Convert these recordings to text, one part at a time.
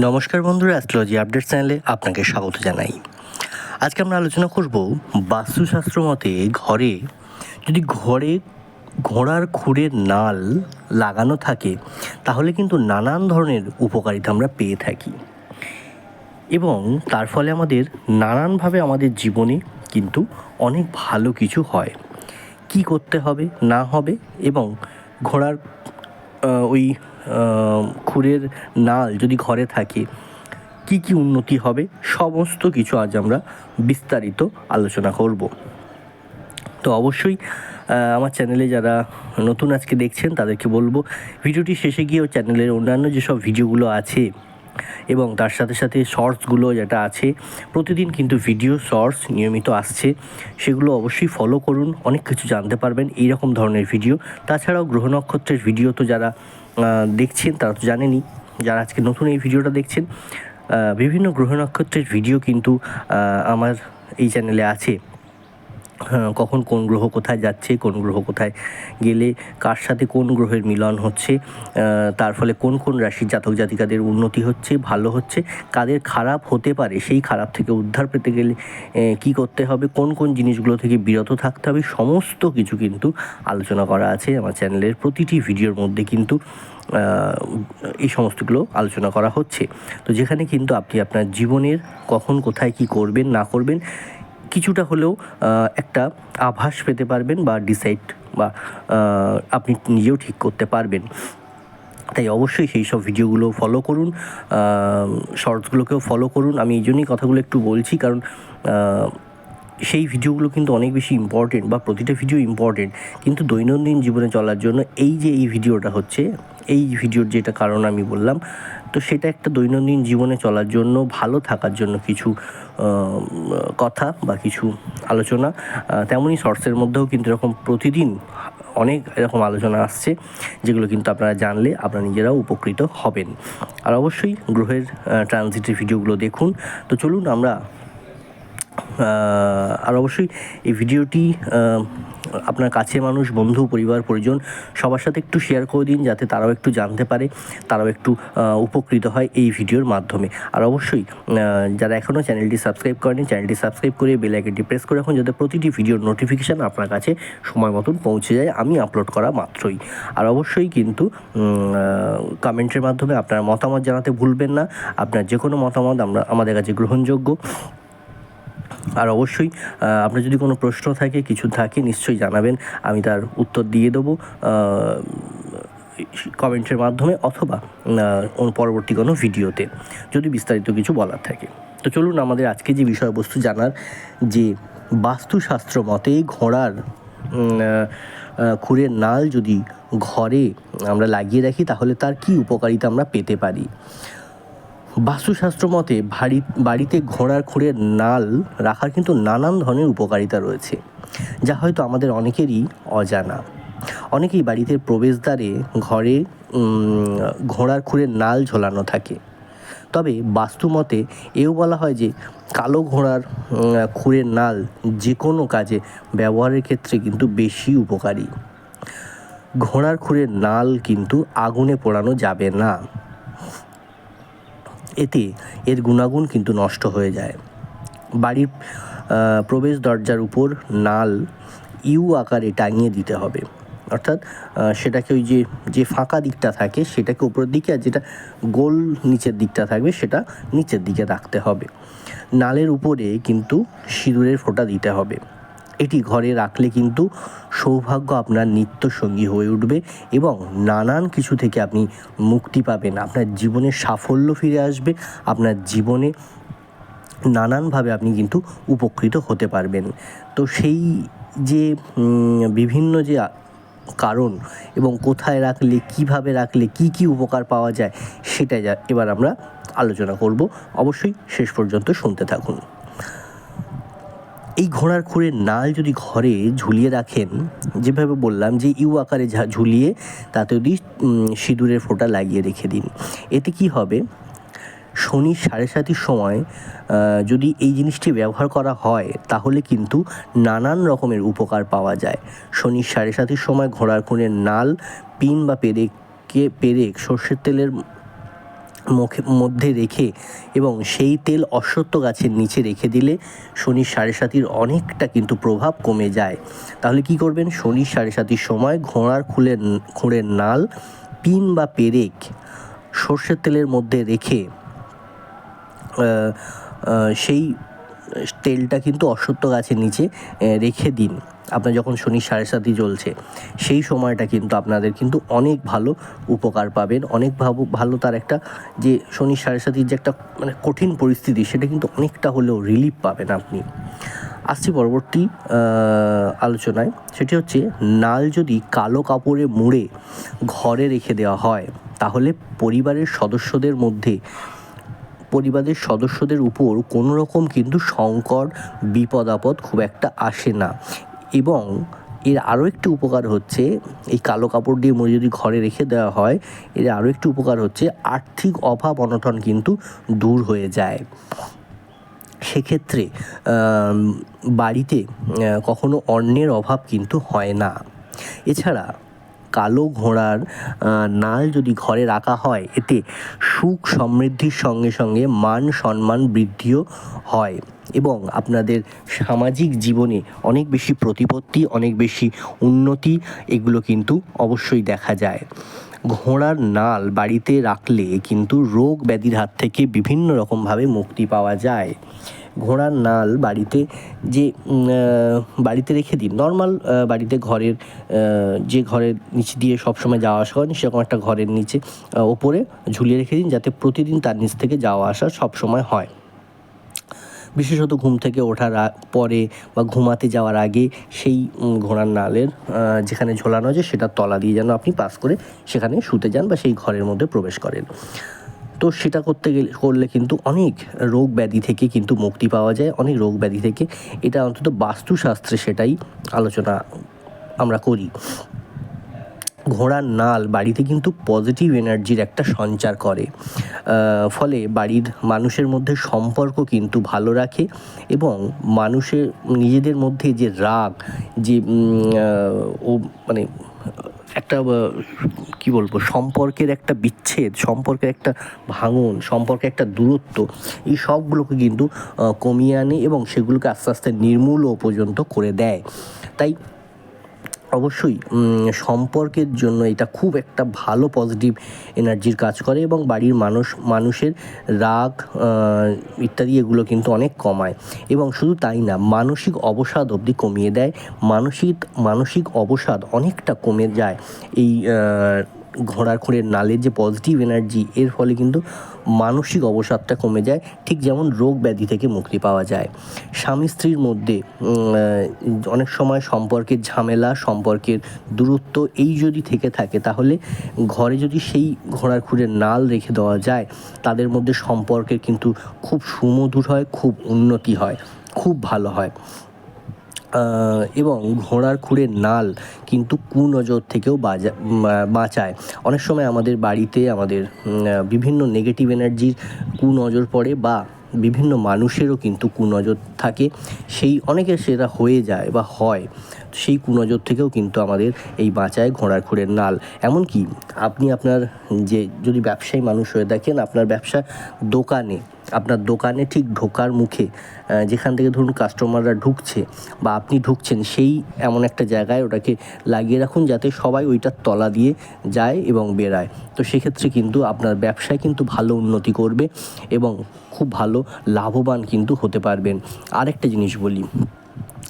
নমস্কার বন্ধুরা astrology update চ্যানেলে আপনাকে স্বাগত জানাই। আজকে আমরা আলোচনা করব বাস্তুশাস্ত্র মতে ঘরে যদি ঘরে ঘোড়ার খুঁড়ের নাল লাগানো থাকে, তাহলে কিন্তু নানান ধরনের উপকারিতা আমরা পেয়ে থাকি। এবং তার ফলে আমাদের নানানভাবে আমাদের জীবনে কিন্তু অনেক ভালো কিছু হয়। কি করতে হবে, না হবে এবং ঘোড়ার ওই খুরের নাল যদি ঘরে থাকে, কি কি উন্নতি হবে? সমস্ত কিছু আজ আমরা বিস্তারিত আলোচনা করব। তো অবশ্যই আমার চ্যানেলে যারা নতুন আজকে দেখছেন, তাদেরকে বলব, ভিডিওটি শেষে গিয়েও চ্যানেলের অন্যান্য যেসব ভিডিওগুলো আছে এবং তার সাথে সাথে শর্টসগুলো যেটা আছে, প্রতিদিন কিন্তু ভিডিও শর্টস নিয়মিত আসছে, সেগুলো অবশ্যই ফলো করুন, অনেক কিছু জানতে পারবেন এই রকম ধরনের ভিডিও। তাছাড়াও গ্রহ নক্ষত্রের ভিডিও তো যারা দেখছেন, তারা তো জানেনই, যারা আজকে নতুন এই ভিডিওটা দেখছেন বিভিন্ন গ্রহ নক্ষত্রের ভিডিও কিন্তু আমার এই চ্যানেলে আছে। কখন কোন গ্রহ কোথায় যাচ্ছে, কোন গ্রহ কোথায় গেলে, কার সাথে কোন গ্রহের মিলন হচ্ছে তার ফলে কোন কোন রাশির জাতক জাতিকাদের উন্নতি হচ্ছে, ভালো হচ্ছে, কাদের খারাপ হতে পারে, সেই খারাপ থেকে উদ্ধার পেতে গেলে কি করতে হবে, কোন কোন জিনিসগুলো থেকে বিরত থাকতে হবে, সমস্ত কিছু কিন্তু আলোচনা করা আছে আমার চ্যানেলের প্রতিটি ভিডিওর মধ্যে কিন্তু এই সমস্তগুলো আলোচনা করা হচ্ছে। তো যেখানে কিন্তু আপনি আপনার জীবনের কখন কোথায় কি করবেন, না করবেন কিছুটা হলেও একটা আভাস পেতে পারবেন বা ডিসাইড বা আপনি নিজেও ঠিক করতে পারবেন। তাই অবশ্যই সেই সব ভিডিওগুলো ফলো করুন শর্টসগুলোকেও ফলো করুন। আমি এই জন্যই কথাগুলো একটু বলছি কারণ সেই ভিডিওগুলো কিন্তু অনেক বেশি ইম্পর্টেন্ট বা প্রতিটা ভিডিও ইম্পর্টেন্ট কিন্তু দৈনন্দিন জীবনে চলার জন্য এই যে এই ভিডিওটা হচ্ছে, এই ভিডিওর যেটা কারণ আমি বললাম তো সেটা একটা দৈনন্দিন জীবনে চলার জন্য, ভালো থাকার জন্য কিছু কথা বা কিছু আলোচনা। তেমনই শর্টসের মধ্যেও কিন্তু এরকম প্রতিদিন অনেক এরকম আলোচনা আসছে, যেগুলো কিন্তু আপনারা জানলে আপনারা নিজেরাও উপকৃত হবেন। আর অবশ্যই গ্রহের ট্রানজিটের ভিডিওগুলো দেখুন। তো চলুন আমরা আর অবশ্যই এই ভিডিওটি আপনার কাছে মানুষ, বন্ধু, পরিবার, পরিজন, সবার সাথে একটু শেয়ার করে দিন যাতে তারাও একটু জানতে পারে, তারাও একটু উপকৃত হয় এই ভিডিওর মাধ্যমে। আর অবশ্যই যারা এখনও চ্যানেলটি সাবস্ক্রাইব করেনি চ্যানেলটি সাবস্ক্রাইব করে বেল আইকনটি প্রেস করে রাখুন যাতে প্রতিটি ভিডিওর নোটিফিকেশান আপনার কাছে সময় মতন পৌঁছে যায়। আমি আপলোড করা মাত্রই। আর অবশ্যই কিন্তু কমেন্টের মাধ্যমে আপনার মতামত জানাতে ভুলবেন না। আপনার যে কোনো মতামত আমরা, আমাদের কাছে গ্রহণযোগ্য। আর অবশ্যই আপনার যদি কোনো প্রশ্ন থাকে, কিছু থাকে, নিশ্চয়ই জানাবেন। আমি তার উত্তর দিয়ে দেবো কমেন্টের মাধ্যমে অথবা পরবর্তী কোনো ভিডিওতে, যদি বিস্তারিত কিছু বলার থাকে। তো চলুন, আমাদের আজকে যে বিষয়বস্তু জানার, যে বাস্তুশাস্ত্র মতে ঘোড়ার খুরের নাল যদি ঘরে আমরা লাগিয়ে রাখি, তাহলে তার কি উপকারিতা আমরা পেতে পারি? বাস্তুশাস্ত্র মতে বাড়ি বাড়িতে ঘোড়ার খুঁড়ের নাল রাখার কিন্তু নানান ধরনের উপকারিতা রয়েছে, যা হয়তো আমাদের অনেকেরই অজানা। অনেকেই বাড়িতে প্রবেশদ্বারে ঘরে ঘোড়ার খুঁড়ের নাল ঝোলানো থাকে। তবে বাস্তুমতে এও বলা হয় যে কালো ঘোড়ার খুঁড়ের নাল যে কোনো কাজে ব্যবহারের ক্ষেত্রে কিন্তু বেশি উপকারী। ঘোড়ার খুঁড়ের নাল কিন্তু আগুনে পোড়ানো যাবে না। এতে এর গুণাগুণ কিন্তু নষ্ট হয়ে যায়। বাড়ির প্রবেশ দরজার উপর নাল ইউ আকারে টাঙিয়ে দিতে হবে। অর্থাৎ সেটাকে ওই যে যে ফাঁকা দিকটা থাকে সেটাকে উপরের দিকে আর যেটা গোল নিচের দিকটা থাকবে সেটা নিচের দিকে রাখতে হবে। নালের উপরে কিন্তু সিঁদুরের ফোঁটা দিতে হবে। এটি ঘরে রাখলে কিন্তু সৌভাগ্য আপনার নিত্য সঙ্গী হয়ে উঠবে এবং নানান কিছু থেকে আপনি মুক্তি পাবেন। আপনার জীবনে সাফল্য ফিরে আসবে, আপনার জীবনে নানানভাবে আপনি কিন্তু উপকৃত হতে পারবেন। তো সেই যে বিভিন্ন যে কারণ এবং কোথায় রাখলে, কীভাবে রাখলে, কি কি উপকার পাওয়া যায়, সেটা এবার আমরা আলোচনা করব। অবশ্যই শেষ পর্যন্ত শুনতে থাকুন। এই ঘোড়ার খুঁড়ের নাল যদি ঘরে ঝুলিয়ে রাখেন, যেভাবে বললাম যে ইউ আকারে ঝুলিয়ে তাতে যদি সিঁদুরের ফোঁটা লাগিয়ে রেখে দিন। এতে কি হবে? শনি সাড়ে সাতির সময় যদি এই জিনিসটি ব্যবহার করা হয়, তাহলে কিন্তু নানান রকমের উপকার পাওয়া যায়। শনির সাড়ে সাতির সময় ঘোড়ার খুনের নাল, পিন বা পেরেককে পেরেক সর্ষের তেলের মুখে, মধ্যে রেখে এবং সেই তেল অশ্বত্থ গাছের নিচে রেখে দিলে শনির সাড়ে সাতির অনেকটা কিন্তু প্রভাব কমে যায়। তাহলে কি করবেন? শনির সাড়ে সাতির সময় ঘোড়ার খুলের খুঁড়ের নাল, পিন বা পেরেক সর্ষের তেলের মধ্যে রেখে সেই তেলটা কিন্তু অশ্বত্থ গাছের নিচে রেখে দিন। আপনার যখন শনি সাড়ে সাতই জ্বলছে, সেই সময়টা কিন্তু আপনাদের কিন্তু অনেক ভালো উপকার পাবেন। অনেক ভালো ভালো তার একটা যে শনি সাড়ে সাতির যে একটা মানে কঠিন পরিস্থিতি, সেটা কিন্তু অনেকটা হলেও রিলিফ পাবেন আপনি। আসছি পরবর্তী আলোচনায়। সেটি হচ্ছে, নাল যদি কালো কাপড়ে মুড়ে ঘরে রেখে দেওয়া হয়, তাহলে পরিবারের সদস্যদের মধ্যে, পরিবারের সদস্যদের উপর কোনো রকম কিন্তু সংকট, বিপদ, আপদ খুব একটা আসে না। এবং এর আরও একটি উপকার হচ্ছে, এই কালো কাপড় দিয়ে মুড়ে যদি ঘরে রেখে দেওয়া হয়, এর আরও একটি উপকার হচ্ছে আর্থিক অভাব অনটন কিন্তু দূর হয়ে যায়। সেক্ষেত্রে বাড়িতে কখনো অন্যের অভাব কিন্তু হয় না। এছাড়া কালো ঘোড়ার নাল যদি ঘরে রাখা হয়, এতে সুখ সমৃদ্ধির সঙ্গে সঙ্গে মান সম্মান বৃদ্ধিও হয়। এবং আপনাদের সামাজিক জীবনে অনেক বেশি প্রতিপত্তি, অনেক বেশি উন্নতি, এগুলো কিন্তু অবশ্যই দেখা যায়। ঘোড়ার নাল বাড়িতে রাখলে কিন্তু রোগ ব্যাধির হাত থেকে বিভিন্ন রকমভাবে মুক্তি পাওয়া যায়। ঘোড়ার নাল বাড়িতে যে বাড়িতে রেখে দিন, নর্মাল বাড়িতে ঘরের যে ঘরের নিচ দিয়ে সবসময় যাওয়া আসা করেন সেরকম একটা ঘরের নিচে ওপরে ঝুলিয়ে রেখে দিন, যাতে প্রতিদিন তার নিচ থেকে যাওয়া আসা সবসময় হয়। বিশেষত ঘুম থেকে ওঠার পরে বা ঘুমাতে যাওয়ার আগে সেই ঘোড়ার নালের যেখানে ঝোলানো আছে সেটার তলা দিয়ে যেন আপনি পাস করে সেখানে শুতে যান বা সেই ঘরের মধ্যে প্রবেশ করেন। তো সেটা করতে গেলে, করলে কিন্তু অনেক রোগ ব্যাধি থেকে কিন্তু মুক্তি পাওয়া যায়, অনেক রোগ ব্যাধি থেকে। এটা অন্তত বাস্তুশাস্ত্রে সেটাই আলোচনা আমরা করি। ঘোড়ার নাল বাড়িতে কিন্তু পজিটিভ এনার্জির একটা সঞ্চার করে। ফলে বাড়ির মানুষের মধ্যে সম্পর্ক কিন্তু ভালো রাখে এবং মানুষের, নিজেদের মধ্যে যে রাগ, যে ও মানে একটা কি বলব, সম্পর্কের একটা বিচ্ছেদ, সম্পর্কের একটা ভাঙন সম্পর্কে একটা দূরত্ব, এই সবগুলোকে কিন্তু কমিয়ে আনে এবং সেগুলোকে আস্তে আস্তে নির্মূলও পর্যন্ত করে দেয়। তাই অবশ্যই সম্পর্কের জন্য এটা খুব একটা ভালো পজিটিভ এনার্জির কাজ করে এবং বাড়ির মানুষ, মানুষের রাগ ইত্যাদি এগুলো কিন্তু অনেক কমায়। এবং শুধু তাই না, মানসিক অবসাদ অবধি কমিয়ে দেয়। মানসিক মানসিক অবসাদ অনেকটা কমে যায় এই ঘোড়ার খুঁড়ের নালের যে পজিটিভ এনার্জি এর ফলে কিন্তু মানসিক অবসাদটা কমে যায়। ঠিক যেমন রোগ ব্যাধি থেকে মুক্তি পাওয়া যায়। স্বামী স্ত্রীর মধ্যে অনেক সময় সম্পর্কের ঝামেলা, সম্পর্কের দূরত্ব এই যদি থেকে থাকে, তাহলে ঘরে যদি সেই ঘোড়ার খুঁড়ের নাল রেখে দেওয়া যায়, তাদের মধ্যে সম্পর্কের কিন্তু খুব সুমধুর হয়, খুব উন্নতি হয়, খুব ভালো হয়। এবং ঘোড়ার খুঁড়ের নাল কিন্তু কুনজর থেকেও বাজা বাঁচায়। অনেক সময় আমাদের বাড়িতে আমাদের বিভিন্ন নেগেটিভ এনার্জির কুনজর পড়ে বা বিভিন্ন মানুষেরও কিন্তু কুনজর থাকে। সেই অনেকের সেটা হয়ে যায় বা হয়। সেই কুনজর থেকেও কিন্তু আমাদের এই বাঁচায় ঘোড়ার খুঁড়ের নাল। এমনকি আপনি আপনার যে, যদি ব্যবসায়ী মানুষ হয়ে দেখেন, আপনার ব্যবসা দোকানে, আপনার দোকানে ঠিক ঢোকার মুখে যেখান থেকে ধরুন কাস্টমাররা ঢুকছে বা আপনি ঢুকছেন, সেই এমন একটা জায়গায় ওটাকে লাগিয়ে রাখুন যাতে সবাই ওইটার তলা দিয়ে যায় এবং বেরায় তো সেক্ষেত্রে কিন্তু আপনার ব্যবসায় কিন্তু ভালো উন্নতি করবে এবং খুব ভালো লাভবান কিন্তু হতে পারবেন। আরেকটা জিনিস বলি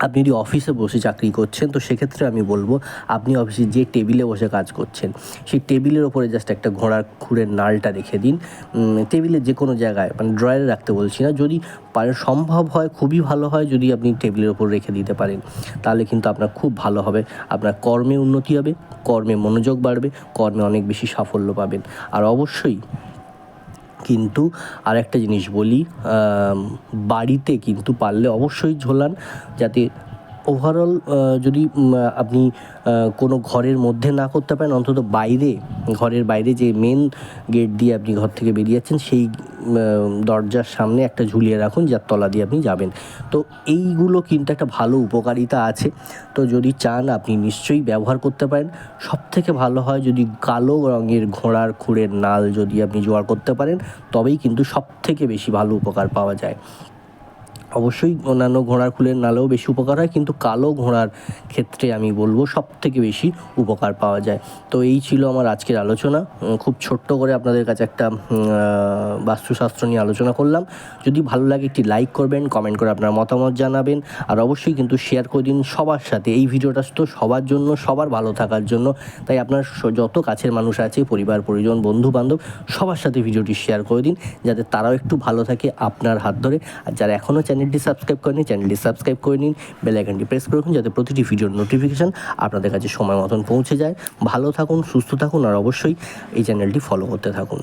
আপনি যদি অফিসে বসে চাকরি করছেন তো সেক্ষেত্রে আমি বলব আপনি অফিসে যে টেবিলে বসে কাজ করছেন সেই টেবিলের ওপরে জাস্ট একটা ঘোড়ার খুঁড়ের নালটা রেখে দিন। উম, টেবিলের যে কোনো জায়গায় মানে ড্রয়ারে রাখতে বলছি না যদি পারেন সম্ভব হয় খুবই ভালো হয় যদি আপনি টেবিলের ওপর রেখে দিতে পারেন তাহলে কিন্তু আপনার খুব ভালো হবে। আপনার কর্মে উন্নতি হবে কর্মে মনোযোগ বাড়বে কর্মে অনেক বেশি সাফল্য পাবেন। আর অবশ্যই কিন্তু আরেকটা জিনিস বলি বাড়িতে কিন্তু পারলে অবশ্যই ঝোলান যাতে ওভারঅল যদি আপনি কোনো ঘরের মধ্যে না করতে পারেন, অন্তত বাইরে, ঘরের বাইরে যে মেন গেট দিয়ে আপনি ঘর থেকে বেরিয়ে যাচ্ছেন, সেই দরজার সামনে একটা ঝুলিয়ে রাখুন, যার তলা দিয়ে আপনি যাবেন। তো এইগুলো কিন্তু একটা ভালো উপকারিতা আছে। তো যদি চান, আপনি নিশ্চয়ই ব্যবহার করতে পারেন। সব থেকে ভালো হয় যদি কালো রঙের ঘোড়ার খুঁড়ের নাল যদি আপনি জোগাড় করতে পারেন, তবেই কিন্তু সব থেকে বেশি ভালো উপকার পাওয়া যায়। অবশ্যই অন্যান্য ঘোড়ার খুলের নালেও বেশি উপকার হয়, কিন্তু কালো ঘোড়ার ক্ষেত্রে আমি বলব সব থেকে বেশি উপকার পাওয়া যায়। তো এই ছিল আমার আজকের আলোচনা। খুব ছোট্ট করে আপনাদের কাছে একটা বাস্তুশাস্ত্র নিয়ে আলোচনা করলাম। যদি ভালো লাগে একটি লাইক করবেন, কমেন্ট করে আপনার মতামত জানাবেন। আর অবশ্যই কিন্তু শেয়ার করে দিন সবার সাথে। এই ভিডিওটা তো সবার জন্য, সবার ভালো থাকার জন্য। তাই আপনার যত কাছের মানুষ আছে, পরিবার, পরিজন বন্ধু বান্ধব সবার সাথে ভিডিওটি শেয়ার করে দিন, যাতে তারাও একটু ভালো থাকে আপনার হাত ধরে। আর যারা এখনও চ্যানেলটি সাবস্ক্রাইব করেনি, চ্যানেলটি সাবস্ক্রাইব করে নিন, বেল আইকনটি প্রেস করে রাখুন যাতে প্রতিটি ভিডিওর নোটিফিকেশান আপনাদের কাছে সময় মতন পৌঁছে যায়। ভালো থাকুন, সুস্থ থাকুন, আর অবশ্যই এই চ্যানেলটি ফলো করতে থাকুন।